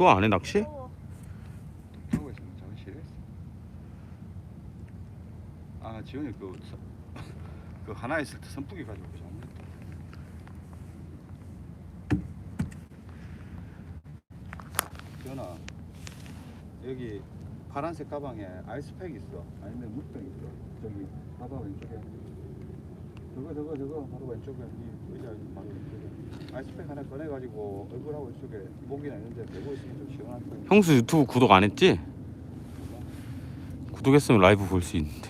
또 안 해 낚시? 하고 있으면 잠실에 아 지원이 그, 서- 그 하나 있을 때 선풍기 가지고 오지 않나? 지원아 여기 파란색 가방에 아이스팩 있어. 아니면 물병 있어. 저기 봐봐 왼쪽에. 저거 저거 저거. 바로 왼쪽에. 이 의자 바로 왼쪽에 아이스팩 하나 꺼내가지고 얼굴하고 이쪽에 목이나 이런 데 대고 있으면 좀 시원할 거야 형수 유튜브 구독 안 했지? 구독했으면 라이브 볼 수 있는데.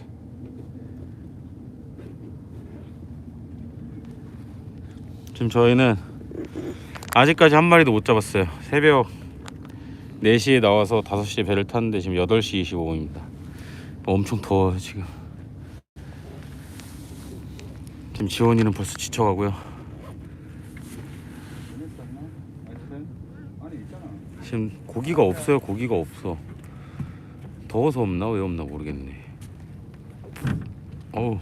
지금 저희는 아직까지 한 마리도 못 잡았어요. 새벽 4시에 나와서 5시에 배를 탔는데 지금 8시 25분입니다. 엄청 더워요 지금. 지금 지원이는 벌써 지쳐가고요 재밌었나? 아이스팩? 아니 있잖아 지금 고기가 없어요 고기가 없어 더워서 없나 왜 없나 모르겠네 어우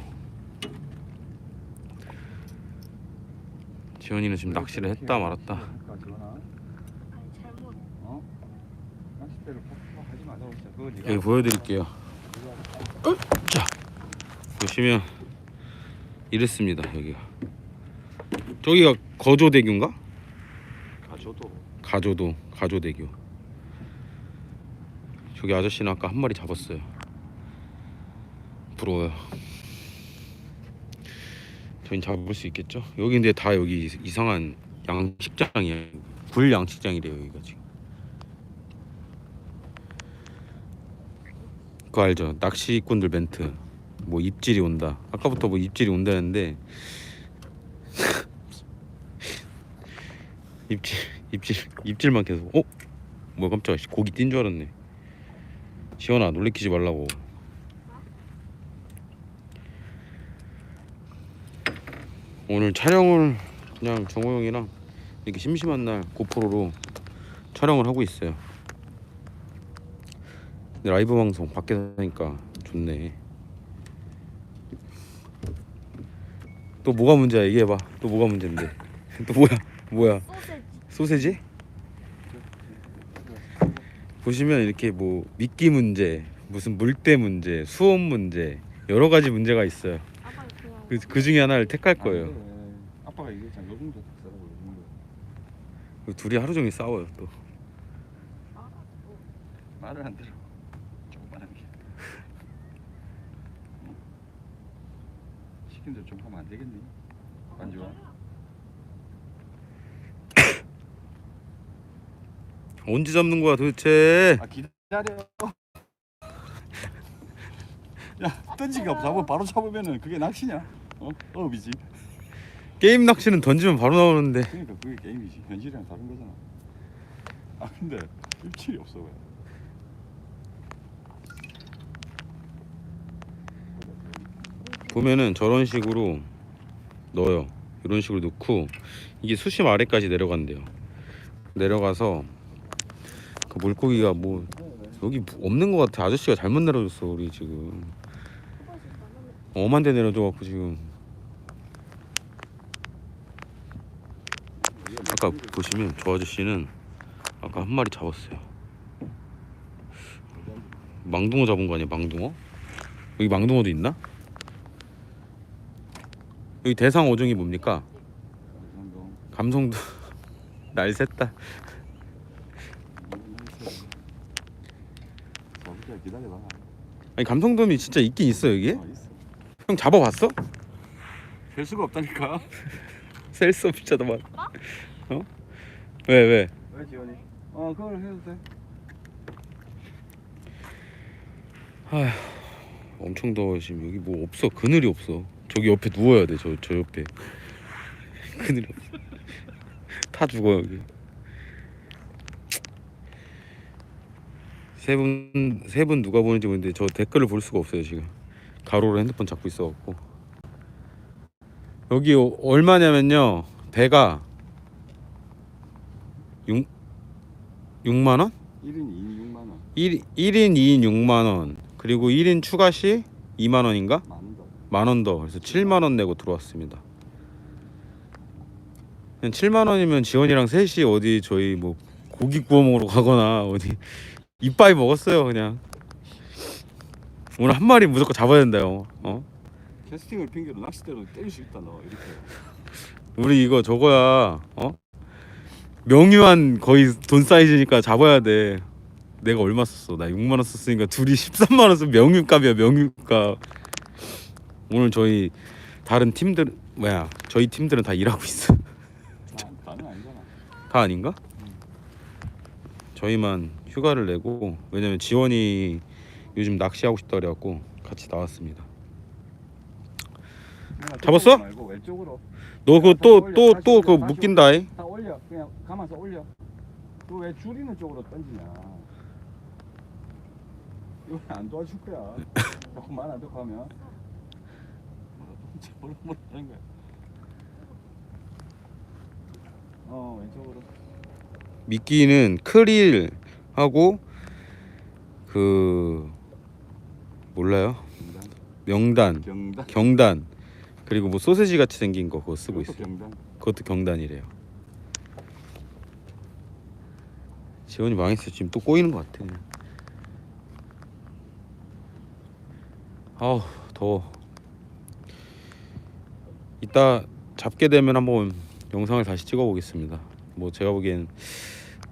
지원이는 지금 낚시를 했다 말았다. 어? 여기 보여드릴게요 자 보시면 이랬습니다 여기가 저기가 거조대교인가? 가져도. 가조도 가조대교. 저기 아저씨는 아까 한 마리 잡았어요. 부러워요. 저희 잡을 수 있겠죠? 여기 근데 다 여기 이- 이상한 양식장이에요. 굴 양식장이래요 여기가 지금. 그거 알죠? 낚시꾼들 멘트. 뭐 입질이 온다. 아까부터 뭐 입질이 온다는데. 입질 입질 입질만 계속. 어? 뭐야 깜짝이야. 고기 띈줄 알았네. 시원아 놀래키지 말라고. 오늘 촬영을 그냥 정호 형이랑 이렇게 심심한 날 고프로로 촬영을 하고 있어요. 근데 라이브 방송 밖에서 하니까 좋네. 또 뭐가 문제야? 얘기해봐. 또 뭐가 문제인데? 또 뭐야? 뭐야? 소세지. 소세지? 보시면 이렇게 뭐 미끼 문제, 무슨 물때 문제, 수온 문제 여러 가지 문제가 있어요. 그, 그 중에 하나를 택할 거예요. 안 돼. 아빠가 얘기했잖아 요요그 둘이 하루 종일 싸워요 또. 말을 안 들어 조그만한 게 어? 시킨 대로 좀 하면 안 되겠니? 만지와 언제 잡는 거야 도대체? 아 기다려 야 던지기가 잡으면 바로 잡으면은 그게 낚시냐? 어? 어업이지 게임 낚시는 던지면 바로 나오는데 그러니까 그게 게임이지 현실이랑 다른 거잖아 아 근데 입질이 없어 왜 보면은 저런 식으로 넣어요. 이런 식으로 넣고 이게 수심 아래까지 내려간대요. 내려가서 그 물고기가 뭐 여기 없는 것 같아. 아저씨가 잘못 내려줬어 우리 지금. 엄한 데 내려줘갖고 지금 아까 보시면 저 아저씨는 아까 한 마리 잡았어요. 망둥어 잡은 거 아니야? 망둥어? 여기 망둥어도 있나? 여기 대상 어종이 뭡니까? 감성도 날 샜다. 자부터 기다려봐 아니 감성돔이 진짜 있긴 있어 여기? 어 있어 형 잡아봤어? 될 수가 없다니까 셀수 없잖아 말. 어? 왜 왜? 왜 지원이? 어 그걸 해도 돼 엄청 더워 지금 여기 뭐 없어 그늘이 없어. 저기 옆에 누워야 돼 저 저 옆에. 그늘이 없어. 타 죽어 여기. 세분 세 분 누가 보는지 모르는데 저 댓글을 볼 수가 없어요 지금. 가로로 핸드폰 잡고 있어갖고. 여기 어- 얼마냐면요 배가 6 6만 원? 1인 2인 6만 원 1, 1인 2인 6만 원 그리고 1인 추가 시 2만 원인가? 만원 더 그래서 7만 원 내고 들어왔습니다. 그냥 7만 원이면 지원이랑 셋이 어디 저희 뭐 고기 구워 먹으러 가거나 어디 이빠이 먹었어요 그냥. 오늘 한 마리 무조건 잡아야 된다요. 어? 캐스팅을 핑계로 낚싯대로 때릴 수 있다 너. 이렇게. 우리 이거 저거야 어? 명유한 거의 돈 사이즈니까 잡아야 돼. 내가 얼마 썼어? 나 6만 원 썼으니까 둘이 13만 원 쓰면 명유값이야 명유값. 오늘 저희 다른 팀들 뭐야 저희 팀들은 다 일하고 있어. 다- 다는 아니잖아. 다 아닌가? 저희만 휴가를 내고 왜냐면 지원이 요즘 낚시하고 싶다 그래갖고 같이 나왔습니다. 잡았어? 저쪽으로 말고 왼쪽으로 너 그거 또또 또 그거 묶인다. 이 다 올려. 그냥 감아서 올려. 그왜 줄이는 쪽으로 던지냐? 이거 안 도와줄 거야. 자꾸 말안 듣고 하면. 저런 뭘 하는 거야. 어 왼쪽으로. 미끼는 크릴 하고 그 몰라요? 명단, 경단. 경단 그리고 뭐 소세지 같이 생긴 거 그거 쓰고 있어요. 경단. 그것도 경단이래요. 지원이 망했어. 지금 또 꼬이는 것 같아. 아우 더워. 이따 잡게 되면 한번 영상을 다시 찍어 보겠습니다. 뭐 제가 보기엔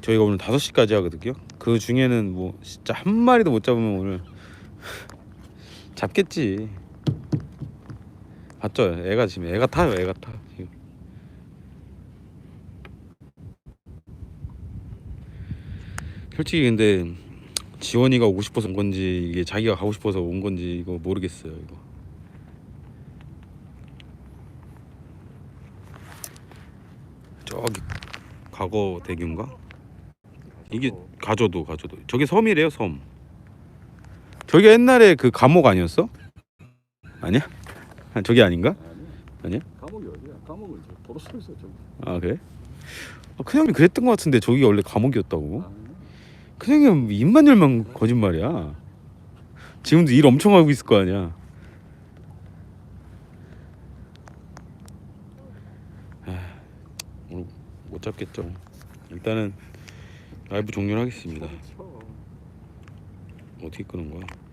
저희가 오늘 5시까지 하거든요. 그 중에는 뭐 진짜 한 마리도 못 잡으면 오늘 잡겠지. 봤죠? 애가 지금 애가 타요. 애가 타. 지금. 솔직히 근데 지원이가 오고 싶어서 온 건지 이게 자기가 가고 싶어서 온 건지 이거 모르겠어요. 이거. 저기 과거 대교인가? 이게 가저도 가저도. 저게 섬이래요 섬. 저게 옛날에 그 감옥 아니었어? 아니야? 아, 저게 아닌가? 아니. 아니야? 감옥이 어디야? 감옥은 저 도로 서 있어 저기. 아 그래? 아, 큰 형이 그랬던 것 같은데 저기 원래 감옥이었다고? 아, 큰형이 입만 열면 거짓말이야. 지금도 일 엄청 하고 있을 거 아니야. 아, 오늘 못 잡겠죠. 일단은 라이브 종료를 하겠습니다. 쳐. 어떻게 끄는 거야?